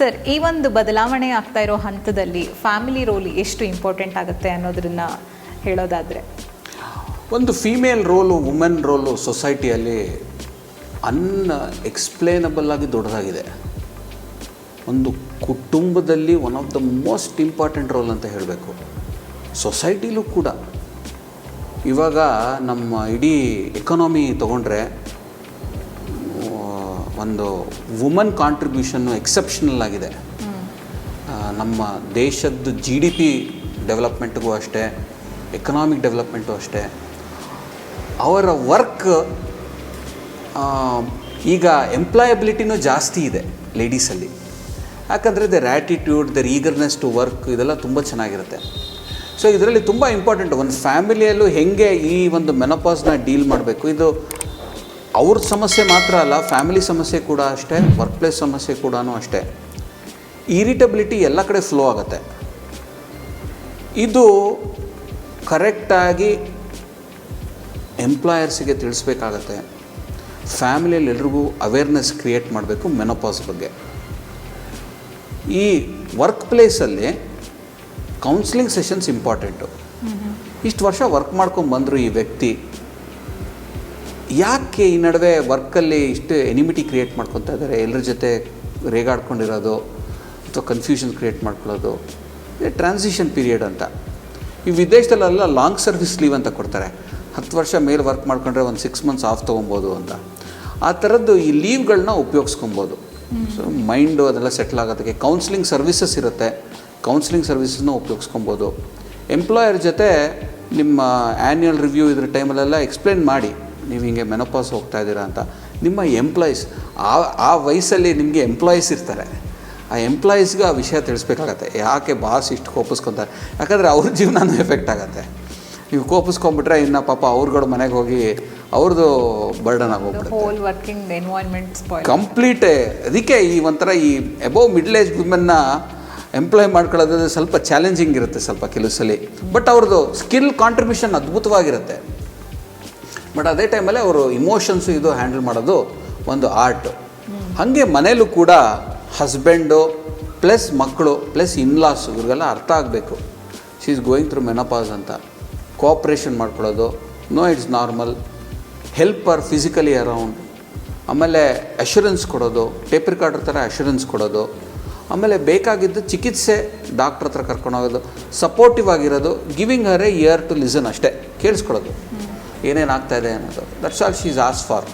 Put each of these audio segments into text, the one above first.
Sir, ಈ ಒಂದು ಬದಲಾವಣೆ ಆಗ್ತಾ ಇರೋ ಹಂತದಲ್ಲಿ ಫ್ಯಾಮಿಲಿ ರೋಲ್ ಎಷ್ಟು ಇಂಪಾರ್ಟೆಂಟ್ ಆಗುತ್ತೆ ಅನ್ನೋದನ್ನ ಹೇಳೋದಾದರೆ? ಒಂದು ಫೀಮೇಲ್ ರೋಲು ವುಮೆನ್ ರೋಲು ಸೊಸೈಟಿಯಲ್ಲಿ ಅನ್ ಎಕ್ಸ್ಪ್ಲೇನಬಲ್ ಆಗಿ ದೊಡ್ಡದಾಗಿದೆ. ಒಂದು ಕುಟುಂಬದಲ್ಲಿ one of the most important role ಅಂತ ಹೇಳಬೇಕು. ಸೊಸೈಟಿಲೂ ಕೂಡ. ಇವಾಗ ನಮ್ಮ ಇಡೀ ಎಕನಾಮಿ ತೊಗೊಂಡ್ರೆ ಒಂದು ವುಮನ್ ಕಾಂಟ್ರಿಬ್ಯೂಷನ್ನು ಎಕ್ಸೆಪ್ಷನಲ್ ಆಗಿದೆ. ನಮ್ಮ ದೇಶದ್ದು ಜಿ ಡಿ ಪಿ ಡೆವಲಪ್ಮೆಂಟ್ಗೂ ಅಷ್ಟೇ ಎಕನಾಮಿಕ್ ಡೆವಲಪ್ಮೆಂಟು ಅಷ್ಟೇ, ಅವರ ವರ್ಕ್ ಈಗ ಎಂಪ್ಲಾಯಬಿಲಿಟಿನೂ ಜಾಸ್ತಿ ಇದೆ ಲೇಡೀಸಲ್ಲಿ ಯಾಕಂದರೆ their attitude their eagerness to work ಇದೆಲ್ಲ ತುಂಬ ಚೆನ್ನಾಗಿರುತ್ತೆ. ಸೊ ಇದರಲ್ಲಿ ತುಂಬ ಇಂಪಾರ್ಟೆಂಟ್ ಒಂದು ಫ್ಯಾಮಿಲಿಯಲ್ಲೂ ಹೆಂಗೆ ಈ ಒಂದು ಮೆನಪಾಸ್ನ ಡೀಲ್ ಮಾಡಬೇಕು? ಇದು ಅವ್ರ ಸಮಸ್ಯೆ ಮಾತ್ರ ಅಲ್ಲ ಫ್ಯಾಮಿಲಿ ಸಮಸ್ಯೆ ಕೂಡ ಅಷ್ಟೇ ವರ್ಕ್ ಪ್ಲೇಸ್ ಸಮಸ್ಯೆ ಕೂಡ ಅಷ್ಟೇ. ಇರಿಟಬಿಲಿಟಿ ಎಲ್ಲ ಕಡೆ ಫ್ಲೋ ಆಗುತ್ತೆ. ಇದು ಕರೆಕ್ಟಾಗಿ ಎಂಪ್ಲಾಯರ್ಸಿಗೆ ತಿಳಿಸ್ಬೇಕಾಗತ್ತೆ. ಫ್ಯಾಮಿಲಿಯಲ್ಲಿ ಎಲ್ರಿಗೂ ಅವೇರ್ನೆಸ್ ಕ್ರಿಯೇಟ್ ಮಾಡಬೇಕು ಮೆನೋಪಾಸ್ ಬಗ್ಗೆ. ಈ ವರ್ಕ್ ಪ್ಲೇಸಲ್ಲಿ ಕೌನ್ಸಿಲಿಂಗ್ ಸೆಷನ್ಸ್ ಇಂಪಾರ್ಟೆಂಟು ಇಷ್ಟು ವರ್ಷ ವರ್ಕ್ ಮಾಡ್ಕೊಂಡು ಬಂದರು ಈ ವ್ಯಕ್ತಿ ಯಾಕೆ ಈ ನಡುವೆ ವರ್ಕಲ್ಲಿ ಇಷ್ಟು ಎನಿಮಿಟಿ ಕ್ರಿಯೇಟ್ ಮಾಡ್ಕೊತಾ ಇದ್ದಾರೆ? ಎಲ್ಲರ ಜೊತೆ ರೇಗಾಡ್ಕೊಂಡಿರೋದು ಅಥವಾ ಕನ್ಫ್ಯೂಷನ್ ಕ್ರಿಯೇಟ್ ಮಾಡ್ಕೊಳ್ಳೋದು? ಟ್ರಾನ್ಸಿಷನ್ ಪೀರಿಯಡ್ ಅಂತ. ಈ ವಿದೇಶದಲ್ಲೆಲ್ಲ ಲಾಂಗ್ ಸರ್ವಿಸ್ ಲೀವ್ ಅಂತ ಕೊಡ್ತಾರೆ. ಹತ್ತು ವರ್ಷ ಮೇಲೆ ವರ್ಕ್ ಮಾಡ್ಕೊಂಡ್ರೆ ಒಂದು ಸಿಕ್ಸ್ ಮಂತ್ಸ್ ಆಫ್ ತೊಗೊಬೋದು ಅಂತ. ಆ ಥರದ್ದು ಈ ಲೀವ್ಗಳನ್ನ ಉಪಯೋಗಿಸ್ಕೊಬೋದು. ಸೊ ಮೈಂಡು ಅದೆಲ್ಲ ಸೆಟ್ಲ್ ಆಗೋದಕ್ಕೆ ಕೌನ್ಸಿಲಿಂಗ್ ಸರ್ವಿಸಸ್ ಇರುತ್ತೆ. ಕೌನ್ಸಿಲಿಂಗ್ ಸರ್ವಿಸಸ್ನ ಉಪಯೋಗಿಸ್ಕೊಬೋದು. ಎಂಪ್ಲಾಯರ್ ಜೊತೆ ನಿಮ್ಮ ಆ್ಯನ್ಯಲ್ ರಿವ್ಯೂ ಇದ್ರ ಟೈಮಲ್ಲೆಲ್ಲ ಎಕ್ಸ್ಪ್ಲೇನ್ ಮಾಡಿ. ನೀವು ಹಿಂಗೆ ಮೆನೋಪಾಸ್ ಹೋಗ್ತಾ ಇದ್ದೀರಾ ಅಂತ ನಿಮ್ಮ ಎಂಪ್ಲಾಯೀಸ್ ಆ ಆ ವಯಸ್ಸಲ್ಲಿ ನಿಮಗೆ ಎಂಪ್ಲಾಯೀಸ್ ಇರ್ತಾರೆ. ಆ ಎಂಪ್ಲಾಯೀಸ್ಗೆ ಆ ವಿಷಯ ತಿಳಿಸ್ಬೇಕಾಗತ್ತೆ. ಯಾಕೆ ಬಾಸ್ ಇಷ್ಟು ಕೋಪಿಸ್ಕೊತಾರೆ? ಯಾಕಂದರೆ ಅವ್ರ ಜೀವನನೂ ಎಫೆಕ್ಟ್ ಆಗುತ್ತೆ. ನೀವು ಕೋಪಿಸ್ಕೊಂಬಿಟ್ರೆ ಇನ್ನು ಪಾಪ ಅವ್ರಗಳು ಮನೆಗೆ ಹೋಗಿ ಅವ್ರದ್ದು burden ಆಗೋಗ್ಬಿಡುತ್ತೆ. Whole working environment spoil complete ಅದಕ್ಕೆ ಈ ಒಂಥರ ಈ ಎಬೋವ್ ಮಿಡ್ಲ್ ಏಜ್ ವುಮೆನ್ನ ಎಂಪ್ಲಾಯ್ ಮಾಡ್ಕೊಳ್ಳೋದ್ರೆ ಸ್ವಲ್ಪ ಚಾಲೆಂಜಿಂಗ್ ಇರುತ್ತೆ ಸ್ವಲ್ಪ ಕೆಲವು ಸಲ ಬಟ್ ಅವ್ರದ್ದು ಸ್ಕಿಲ್ ಕಾಂಟ್ರಿಬ್ಯೂಷನ್ ಅದ್ಭುತವಾಗಿರುತ್ತೆ. ಬಟ್ ಅದೇ ಟೈಮಲ್ಲಿ ಅವರು ಇಮೋಷನ್ಸು ಇದು ಹ್ಯಾಂಡಲ್ ಮಾಡೋದು ಒಂದು ಆರ್ಟ್. ಹಾಗೆ ಮನೇಲೂ ಕೂಡ ಹಸ್ಬೆಂಡು ಪ್ಲಸ್ ಮಕ್ಕಳು ಪ್ಲಸ್ ಇನ್ಲಾಸ್ ಇವ್ರಿಗೆಲ್ಲ ಅರ್ಥ ಆಗಬೇಕು. She is going through menopause ಅಂತ. ಕೋಆಪ್ರೇಷನ್ ಮಾಡ್ಕೊಳ್ಳೋದು. No it's normal helper physically around ಆಮೇಲೆ ಅಶ್ಯೂರೆನ್ಸ್ ಕೊಡೋದು. ಟೇಪ್ ರಿಕಾರ್ಡರ್ ಥರ ಅಶ್ಯೂರೆನ್ಸ್ ಕೊಡೋದು. ಆಮೇಲೆ ಬೇಕಾಗಿದ್ದು ಚಿಕಿತ್ಸೆ ಡಾಕ್ಟ್ರ್ ಹತ್ರ ಕರ್ಕೊಂಡು ಹೋಗೋದು. ಸಪೋರ್ಟಿವ್ ಆಗಿರೋದು. Giving her a ear to listen ಅಷ್ಟೇ. ಕೇಳಿಸ್ಕೊಳ್ಳೋದು. ಏನೇನು ಆಗ್ತಾ ಇದೆ ಅನ್ನೋದು. That's all she is as far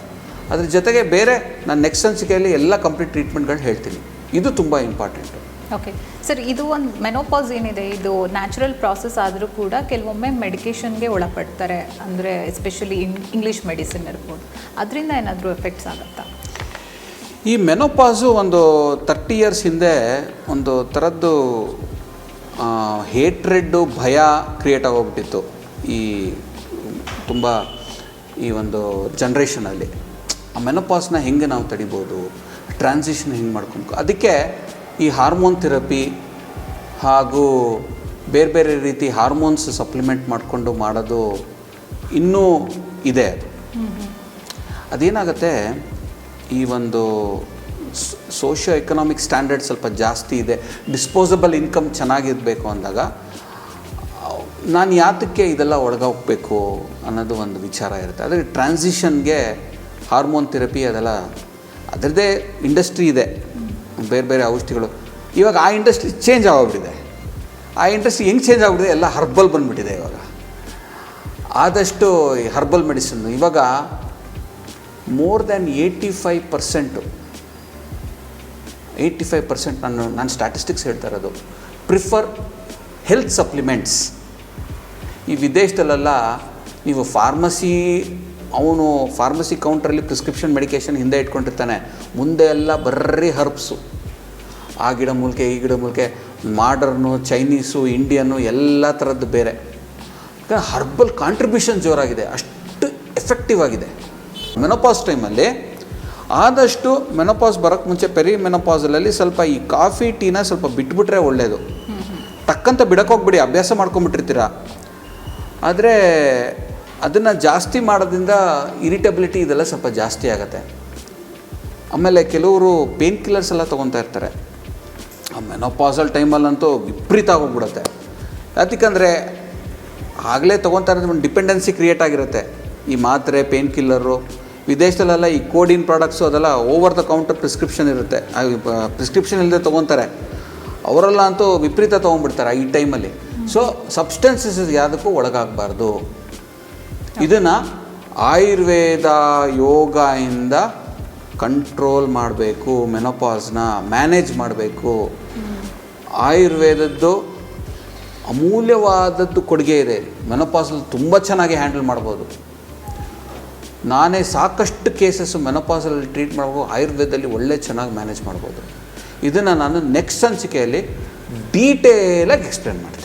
ಅದ್ರ ಜೊತೆಗೆ ಬೇರೆ ನಾನು ನೆಕ್ಸ್ಟ್ ಸಂಚಿಕೆಯಲ್ಲಿ ಎಲ್ಲ ಕಂಪ್ಲೀಟ್ ಟ್ರೀಟ್ಮೆಂಟ್ಗಳು ಹೇಳ್ತೀನಿ. ಇದು ತುಂಬ ಇಂಪಾರ್ಟೆಂಟು ಓಕೆ ಸರ್ ಇದು ಒಂದು ಮೆನೋಪಾಸ್ ಏನಿದೆ? ಇದು ನ್ಯಾಚುರಲ್ ಪ್ರಾಸೆಸ್ ಆದರೂ ಕೂಡ ಕೆಲವೊಮ್ಮೆ ಮೆಡಿಕೇಷನ್ಗೆ ಒಳಪಡ್ತಾರೆ. ಅಂದರೆ ಎಸ್ಪೆಷಲಿ ಇಂಗ್ಲೀಷ್ ಮೆಡಿಸಿನ್ ಇರ್ಬೋದು. ಅದರಿಂದ ಏನಾದರೂ ಎಫೆಕ್ಟ್ಸ್ ಆಗುತ್ತಾ? ಈ ಮೆನೋಪಾಸು ಒಂದು ತರ್ಟಿ ಇಯರ್ಸ್ ಹಿಂದೆ ಒಂದು ಥರದ್ದು ಹೇಟ್ರೆಡ್ಡು ಭಯ ಕ್ರಿಯೇಟ್ ಆಗೋಗ್ಬಿಟ್ಟಿತ್ತು. ಈ ತುಂಬ ಈ ಒಂದು ಜನ್ರೇಷನಲ್ಲಿ ಆ ಮೆನೋಪಾಸ್ನ ಹೆಂಗೆ ನಾವು ತಡಿಬೋದು ಟ್ರಾನ್ಸಿಷನ್ ಹೆಂಗೆ ಮಾಡ್ಕೊಬೇಕು, ಅದಕ್ಕೆ ಈ ಹಾರ್ಮೋನ್ ಥೆರಪಿ ಹಾಗೂ ಬೇರೆ ಬೇರೆ ರೀತಿ ಹಾರ್ಮೋನ್ಸ್ ಸಪ್ಲಿಮೆಂಟ್ ಮಾಡಿಕೊಂಡು ಮಾಡೋದು ಇನ್ನೂ ಇದೆ ಅದು. ಅದೇನಾಗುತ್ತೆ, ಈ ಒಂದು ಸೋಷಿಯೋ ಎಕನಾಮಿಕ್ ಸ್ಟ್ಯಾಂಡರ್ಡ್ ಸ್ವಲ್ಪ ಜಾಸ್ತಿ ಇದೆ ಡಿಸ್ಪೋಸಬಲ್ ಇನ್ಕಮ್ ಚೆನ್ನಾಗಿರಬೇಕು ಅಂದಾಗ ನಾನು ಯಾತಕ್ಕೆ ಇದೆಲ್ಲ ಒಳಗೋಗ್ಬೇಕು ಅನ್ನೋದು ಒಂದು ವಿಚಾರ ಇರುತ್ತೆ. ಆದರೆ ಟ್ರಾನ್ಸಿಷನ್ಗೆ ಹಾರ್ಮೋನ್ ಥೆರಪಿ ಅದೆಲ್ಲ, ಅದರದ್ದೇ ಇಂಡಸ್ಟ್ರಿ ಇದೆ. ಬೇರೆ ಬೇರೆ ಔಷಧಿಗಳು. ಇವಾಗ ಆ ಇಂಡಸ್ಟ್ರಿ ಚೇಂಜ್ ಆಗೋಗ್ಬಿಟ್ಟಿದೆ ಆ ಇಂಡಸ್ಟ್ರಿ ಹೆಂಗೆ ಚೇಂಜ್ ಆಗ್ಬಿಟ್ಟಿದೆ? ಎಲ್ಲ ಹರ್ಬಲ್ ಬಂದುಬಿಟ್ಟಿದೆ ಇವಾಗ. ಆದಷ್ಟು ಈ ಹರ್ಬಲ್ ಮೆಡಿಸಿನ್ ಇವಾಗ more than eighty five percent eighty five percent ನಾನು ನಾನು ಸ್ಟ್ಯಾಟಿಸ್ಟಿಕ್ಸ್ ಹೇಳ್ತಾ ಇರೋದು. ಪ್ರಿಫರ್ ಹೆಲ್ತ್ ಸಪ್ಲಿಮೆಂಟ್ಸ್ ಈ ವಿದೇಶದಲ್ಲೆಲ್ಲ ನೀವು ಫಾರ್ಮಸಿ ಅವನು ಫಾರ್ಮಸಿ ಕೌಂಟ್ರಲ್ಲಿ ಪ್ರಿಸ್ಕ್ರಿಪ್ಷನ್ ಮೆಡಿಕೇಷನ್ ಹಿಂದೆ ಇಟ್ಕೊಂಡಿರ್ತಾನೆ. ಮುಂದೆ ಎಲ್ಲ ಬರ್ರಿ ಹರ್ಬ್ಸು. ಆ ಗಿಡ ಮೂಲಕ ಈ ಗಿಡ ಮೂಲಕ ಮಾಡರ್ನು ಚೈನೀಸು ಇಂಡಿಯನ್ನು ಎಲ್ಲ ಥರದ್ದು ಬೇರೆ. ಹರ್ಬಲ್ ಕಾಂಟ್ರಿಬ್ಯೂಷನ್ ಜೋರಾಗಿದೆ. ಅಷ್ಟು ಎಫೆಕ್ಟಿವ್ ಆಗಿದೆ. ಮೆನೋಪಾಸ್ ಟೈಮಲ್ಲಿ ಆದಷ್ಟು ಮೆನೋಪಾಸ್ ಬರೋಕ್ಕೆ ಮುಂಚೆ ಪೆರಿ ಮೆನೋಪಾಸಲ್ಲಿ ಸ್ವಲ್ಪ ಈ ಕಾಫಿ ಟೀನ ಸ್ವಲ್ಪ ಬಿಟ್ಬಿಟ್ರೆ ಒಳ್ಳೆಯದು ಟಕ್ಕಂತ ಬಿಡೋಕ್ಕೋಗ್ಬಿಡಿ ಅಭ್ಯಾಸ ಮಾಡ್ಕೊಂಬಿಟ್ಟಿರ್ತೀರ ಆದರೆ ಅದನ್ನು ಜಾಸ್ತಿ ಮಾಡೋದ್ರಿಂದ ಇರಿಟಬಿಲಿಟಿ ಇದೆಲ್ಲ ಸ್ವಲ್ಪ ಜಾಸ್ತಿ ಆಗುತ್ತೆ. ಆಮೇಲೆ ಕೆಲವರು ಪೇನ್ ಕಿಲ್ಲರ್ಸ್ ಎಲ್ಲ ತೊಗೊತಾ ಇರ್ತಾರೆ. ಮೆನೋಪಾಸಲ್ ಟೈಮಲ್ಲಂತೂ ವಿಪರೀತ ಆಗೋಗ್ಬಿಡುತ್ತೆ. ಯಾಕಂದರೆ ಆಗಲೇ ತೊಗೊತಾ ಇರೋದು ಒಂದು ಡಿಪೆಂಡೆನ್ಸಿ ಕ್ರಿಯೇಟ್ ಆಗಿರುತ್ತೆ. ಈ ಮಾತ್ರೆ ಪೇನ್ ಕಿಲ್ಲರು ವಿದೇಶದಲ್ಲೆಲ್ಲ ಈ ಕೋಡಿನ್ ಪ್ರಾಡಕ್ಟ್ಸು ಅದೆಲ್ಲ ಓವರ್ ದ ಕೌಂಟರ್ ಪ್ರಿಸ್ಕ್ರಿಪ್ಷನ್ ಇರುತ್ತೆ. ಪ್ರಿಸ್ಕ್ರಿಪ್ಷನ್ ಇಲ್ಲದೆ ತೊಗೊತಾರೆ. ಅವರೆಲ್ಲ ಅಂತೂ ವಿಪರೀತ ತೊಗೊಂಡ್ಬಿಡ್ತಾರೆ ಈ ಟೈಮಲ್ಲಿ ಸೊ ಸಬ್ಸ್ಟೆನ್ಸಸ್ ಯಾವುದಕ್ಕೂ ಒಳಗಾಗಬಾರ್ದು. ಇದನ್ನು ಆಯುರ್ವೇದ ಯೋಗದಿಂದ ಕಂಟ್ರೋಲ್ ಮಾಡಬೇಕು ಮೆನೋಪಾಸ್ನ ಮ್ಯಾನೇಜ್ ಮಾಡಬೇಕು. ಆಯುರ್ವೇದದ್ದು ಅಮೂಲ್ಯವಾದದ್ದು ಕೊಡುಗೆ ಇದೆ. ಮೆನೋಪಾಸಲ್ಲಿ ತುಂಬ ಚೆನ್ನಾಗಿ ಹ್ಯಾಂಡಲ್ ಮಾಡ್ಬೋದು. ನಾನೇ ಸಾಕಷ್ಟು ಕೇಸಸ್ಸು ಮೆನೋಪಾಸಲ್ಲಿ ಟ್ರೀಟ್ ಮಾಡ್ಬೋದು ಆಯುರ್ವೇದದಲ್ಲಿ ಒಳ್ಳೆ ಚೆನ್ನಾಗಿ ಮ್ಯಾನೇಜ್ ಮಾಡ್ಬೋದು. ಇದನ್ನು ನಾನು ನೆಕ್ಸ್ಟ್ ಸಂಚಿಕೆಯಲ್ಲಿ ಡೀಟೇಲಾಗಿ ಎಕ್ಸ್ಪ್ಲೇನ್ ಮಾಡ್ತೀನಿ.